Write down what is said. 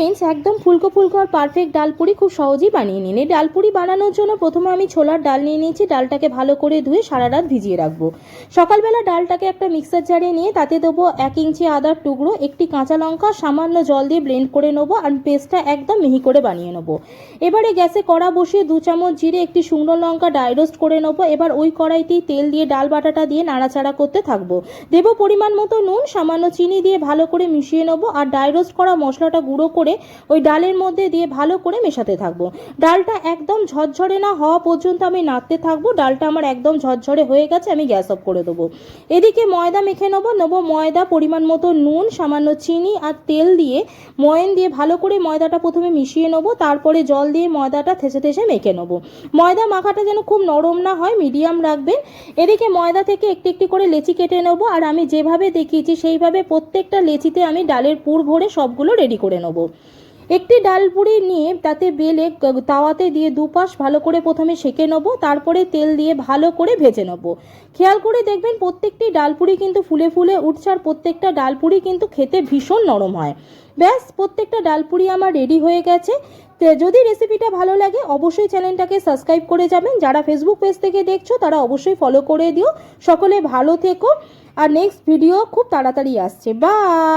Friends একদম ফুলকো ফুলকো আর পারফেক্ট ডালপুরি খুব সহজেই বানিয়ে নিন। এই ডালপুরি বানানোর জন্য প্রথমে আমি ছোলার ডাল নিয়ে নিয়েছি, ডালটাকে ভালো করে ধুয়ে সারা রাত ভিজিয়ে রাখব। সকালবেলা ডালটাকে একটা মিক্সার জারে নিয়ে তাতে দেবো এক ইঞ্চি আদার টুকরো, একটি কাঁচা লঙ্কা, সামান্য জল দিয়ে ব্লেন্ড করে নেব আর পেস্টটা একদম মিহি করে বানিয়ে নেব। এবারে গ্যাসে কড়া বসিয়ে দু চামচ জিরে, একটি শুকনো লঙ্কা ডাই রোস্ট করে নেব। এবার ওই কড়াইতেই তেল দিয়ে ডাল বাটাটা দিয়ে নাড়াচাড়া করতে থাকব। দেবো পরিমাণ মতো নুন, সামান্য চিনি দিয়ে ভালো করে মিশিয়ে নেব আর ডাই রোস্ট করা মশলাটা গুঁড়ো করে ওই ডালের মধ্যে দিয়ে ভালো করে মেশাতে থাকব। ডালটা একদম ঝরঝরে না হওয়া পর্যন্ত আমি নাড়তে থাকব। ডালটা আমার একদম ঝরঝরে হয়ে গেছে, আমি গ্যাস অফ করে দেবো। এদিকে ময়দা মেখে নেব। নেব ময়দা, পরিমাণ মতো নুন, সামান্য চিনি আর তেল দিয়ে ময়ন দিয়ে ভালো করে ময়দাটা প্রথমে মিশিয়ে নেব। তারপরে জল দিয়ে ময়দাটা থেসে থেসে মেখে নেব। ময়দা মাখাটা যেন খুব নরম না হয়, মিডিয়াম রাখবেন। এদিকে ময়দা থেকে একটি একটি করে লেচি কেটে নেব আর আমি যেভাবে দেখিয়েছি সেইভাবে প্রত্যেকটা লেচিতে আমি ডালের পুর ভরে সবগুলো রেডি করে নেব। একটি ডাল পুরি নিয়ে তাতে বেলে তাওয়াতে দিয়ে দুপাশ ভালো করে প্রথমে সেঁকে নেব, তারপরে তেল দিয়ে ভালো করে ভেজে নেব। খেয়াল করে দেখবেন প্রত্যেকটি ডাল ডালপুরি কিন্তু ফুলে ফুলে উঠছে আর প্রত্যেকটা ডালপুরি কিন্তু খেতে ভীষণ নরম হয়। ব্যাস, প্রত্যেকটা ডাল ডালপুরি আমার রেডি হয়ে গেছে। যদি রেসিপিটা ভালো লাগে, অবশ্যই চ্যানেলটাকে সাবস্ক্রাইব করে যাবেন। যারা ফেসবুক পেজ থেকে দেখছ, তারা অবশ্যই ফলো করে দিও। সকলে ভালো থেকো। আর নেক্সট ভিডিও খুব তাড়াতাড়ি আসছে। বাই